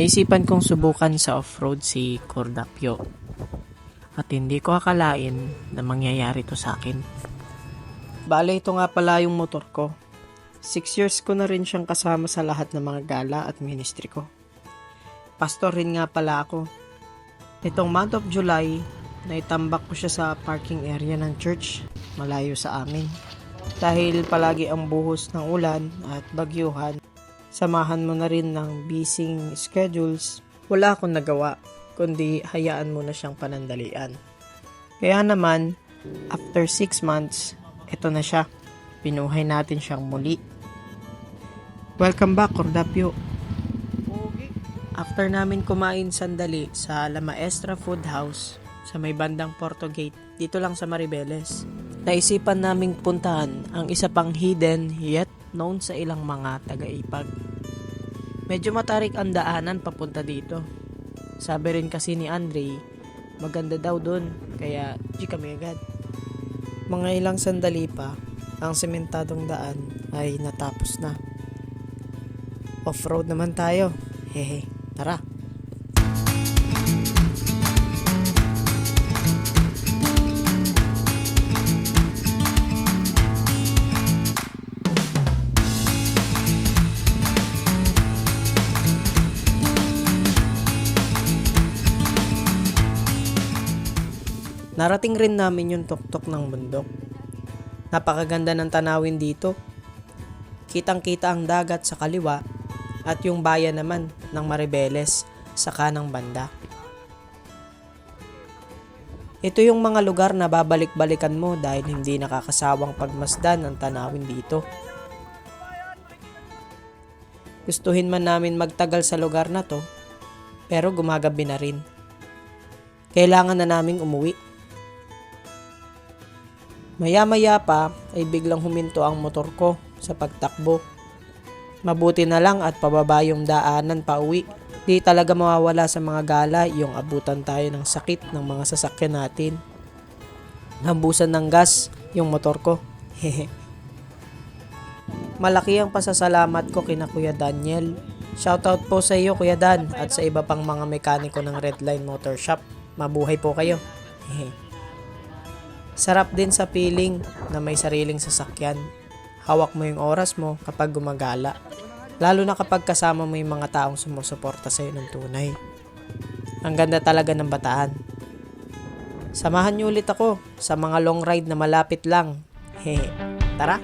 Naisipan kong subukan sa off-road si Cordapio. At hindi ko akalain na mangyayari to sa akin. Bale, ito nga pala yung motor ko. Six years ko na rin siyang kasama sa lahat ng mga gala at ministry ko. Pastor rin nga pala ako. Itong month of July, naitambak ko siya sa parking area ng church, malayo sa amin. Dahil palagi ang buhos ng ulan at bagyuhan, samahan mo na rin ng busy schedules, wala akong nagawa, kundi hayaan mo na siyang panandalian. Kaya naman, after 6 months, ito na siya. Pinuhay natin siyang muli. Welcome back, Cordapio. After namin kumain sandali sa La Maestra Food House sa may bandang Porto Gate, dito lang sa Maribeles, naisipan naming puntahan ang isa pang hidden yet known sa ilang mga taga-ipag. Medyo matarik ang daanan papunta dito. Sabi rin kasi ni Andre, maganda daw dun, kaya di kami agad. Mga ilang sandali pa, ang sementadong daan ay natapos na. Off-road naman tayo. Hehe, tara. Narating rin namin yung tuktok ng bundok. Napakaganda ng tanawin dito. Kitang-kita ang dagat sa kaliwa at yung bayan naman ng Maribeles sa kanang banda. Ito yung mga lugar na babalik-balikan mo dahil hindi nakakasawang pagmasdan ang tanawin dito. Gustuhin man namin magtagal sa lugar na to, pero gumagabi na rin. Kailangan na naming umuwi. Maya-maya pa ay biglang huminto ang motor ko sa pagtakbo. Mabuti na lang at pababa yung daanan pa uwi. Di talaga mawawala sa mga gala yung abutan tayo ng sakit ng mga sasakyan natin. Nambusan ng gas yung motor ko. Malaki ang pasasalamat ko kina Kuya Daniel. Shoutout po sa iyo Kuya Dan at sa iba pang mga mekaniko ng Redline Motor Shop. Mabuhay po kayo. Hehe. Sarap din sa feeling na may sariling sasakyan. Hawak mo yung oras mo kapag gumagala. Lalo na kapag kasama mo yung mga taong sumusuporta sa'yo ng tunay. Ang ganda talaga ng bataan. Samahan niyo ulit ako sa mga long ride na malapit lang. Hehe. Tara!